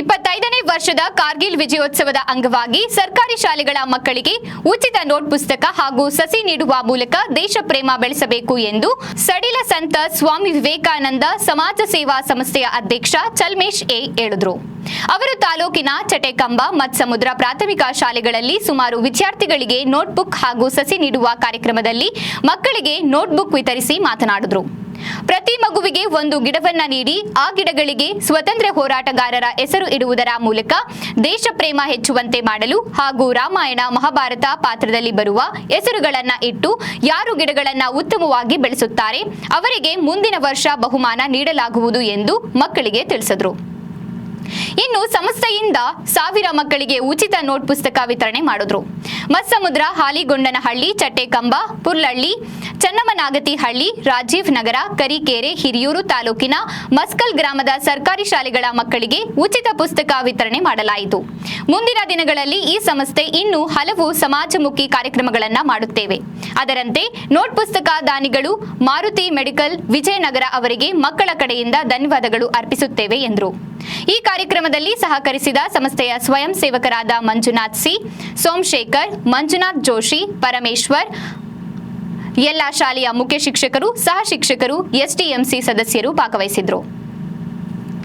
ಇಪ್ಪತ್ತೈದನೇ ವರ್ಷದ ಕಾರ್ಗಿಲ್ ವಿಜಯೋತ್ಸವದ ಅಂಗವಾಗಿ ಸರ್ಕಾರಿ ಶಾಲೆಗಳ ಮಕ್ಕಳಿಗೆ ಉಚಿತ ನೋಟ್ ಪುಸ್ತಕ ಹಾಗೂ ಸಸಿ ನೀಡುವ ಮೂಲಕ ದೇಶ ಪ್ರೇಮ ಬೆಳೆಸಬೇಕು ಎಂದು ಸಡಿಲ ಸಂತ ಸ್ವಾಮಿ ವಿವೇಕಾನಂದ ಸಮಾಜ ಸೇವಾ ಸಂಸ್ಥೆಯ ಅಧ್ಯಕ್ಷ ಚಲ್ಮೇಶ್ ಎ ಹೇಳಿದರು. ಅವರು ತಾಲೂಕಿನ ಚಟೆಕಂಬ ಮತ್ಸಮುದ್ರ ಪ್ರಾಥಮಿಕ ಶಾಲೆಗಳಲ್ಲಿ ಸುಮಾರು ವಿದ್ಯಾರ್ಥಿಗಳಿಗೆ ನೋಟ್ಬುಕ್ ಹಾಗೂ ಸಸಿ ನೀಡುವ ಕಾರ್ಯಕ್ರಮದಲ್ಲಿ ಮಕ್ಕಳಿಗೆ ನೋಟ್ಬುಕ್ ವಿತರಿಸಿ ಮಾತನಾಡಿದರು. ಪ್ರತಿ ಮಗುವಿಗೆ ಒಂದು ಗಿಡವನ್ನ ನೀಡಿ ಆ ಗಿಡಗಳಿಗೆ ಸ್ವತಂತ್ರ ಹೋರಾಟಗಾರರ ಹೆಸರು ಇಡುವುದರ ಮೂಲಕ ದೇಶ ಪ್ರೇಮ ಹೆಚ್ಚುವಂತೆ ಮಾಡಲು ಹಾಗೂ ರಾಮಾಯಣ ಮಹಾಭಾರತ ಪಾತ್ರದಲ್ಲಿ ಬರುವ ಹೆಸರುಗಳನ್ನ ಇಟ್ಟು ಯಾರು ಗಿಡಗಳನ್ನ ಉತ್ತಮವಾಗಿ ಬೆಳೆಸುತ್ತಾರೆ ಅವರಿಗೆ ಮುಂದಿನ ವರ್ಷ ಬಹುಮಾನ ನೀಡಲಾಗುವುದು ಎಂದು ಮಕ್ಕಳಿಗೆ ತಿಳಿಸಿದರು. ಇನ್ನು ಸಂಸ್ಥೆಯಿಂದ ಸಾವಿರ ಮಕ್ಕಳಿಗೆ ಉಚಿತ ನೋಟ್ ಪುಸ್ತಕ ವಿತರಣೆ ಮಾಡಿದ್ರು. ಮತ್ಸಮುದ್ರ ಹಾಲಿಗೊಂಡನಹಳ್ಳಿ, ಚಟ್ಟೆಕಂಬ ಪುರ್ಲಹಳ್ಳಿ ಚನ್ನಮ್ಮನಾಗತಿಹಳ್ಳಿ, ರಾಜೀವ್ ನಗರ, ಕರಿಕೆರೆ, ಹಿರಿಯೂರು ತಾಲೂಕಿನ ಮಸ್ಕಲ್ ಗ್ರಾಮದ ಸರ್ಕಾರಿ ಶಾಲೆಗಳ ಮಕ್ಕಳಿಗೆ ಉಚಿತ ಪುಸ್ತಕ ವಿತರಣೆ ಮಾಡಲಾಯಿತು. ಮುಂದಿನ ದಿನಗಳಲ್ಲಿ ಈ ಸಂಸ್ಥೆ ಇನ್ನೂ ಹಲವು ಸಮಾಜಮುಖಿ ಕಾರ್ಯಕ್ರಮಗಳನ್ನು ಮಾಡುತ್ತೇವೆ. ಅದರಂತೆ ನೋಟ್ ಪುಸ್ತಕ ದಾನಿಗಳು ಮಾರುತಿ ಮೆಡಿಕಲ್ ವಿಜಯನಗರ ಅವರಿಗೆ ಮಕ್ಕಳ ಕಡೆಯಿಂದ ಧನ್ಯವಾದಗಳು ಅರ್ಪಿಸುತ್ತೇವೆ ಎಂದರು. ಈ ಕಾರ್ಯಕ್ರಮದಲ್ಲಿ ಸಹಕರಿಸಿದ ಸಂಸ್ಥೆಯ ಸ್ವಯಂ ಸೇವಕರಾದ ಮಂಜುನಾಥ್ ಸಿ, ಸೋಮಶೇಖರ್, ಮಂಜುನಾಥ್ ಜೋಶಿ, ಪರಮೇಶ್ವರ್, ಎಲ್ಲ ಶಾಲೆಯ ಮುಖ್ಯ ಶಿಕ್ಷಕರು, ಸಹ ಶಿಕ್ಷಕರು, ಎಸ್ಡಿಎಂಸಿ ಸದಸ್ಯರು ಭಾಗವಹಿಸಿದ್ರು.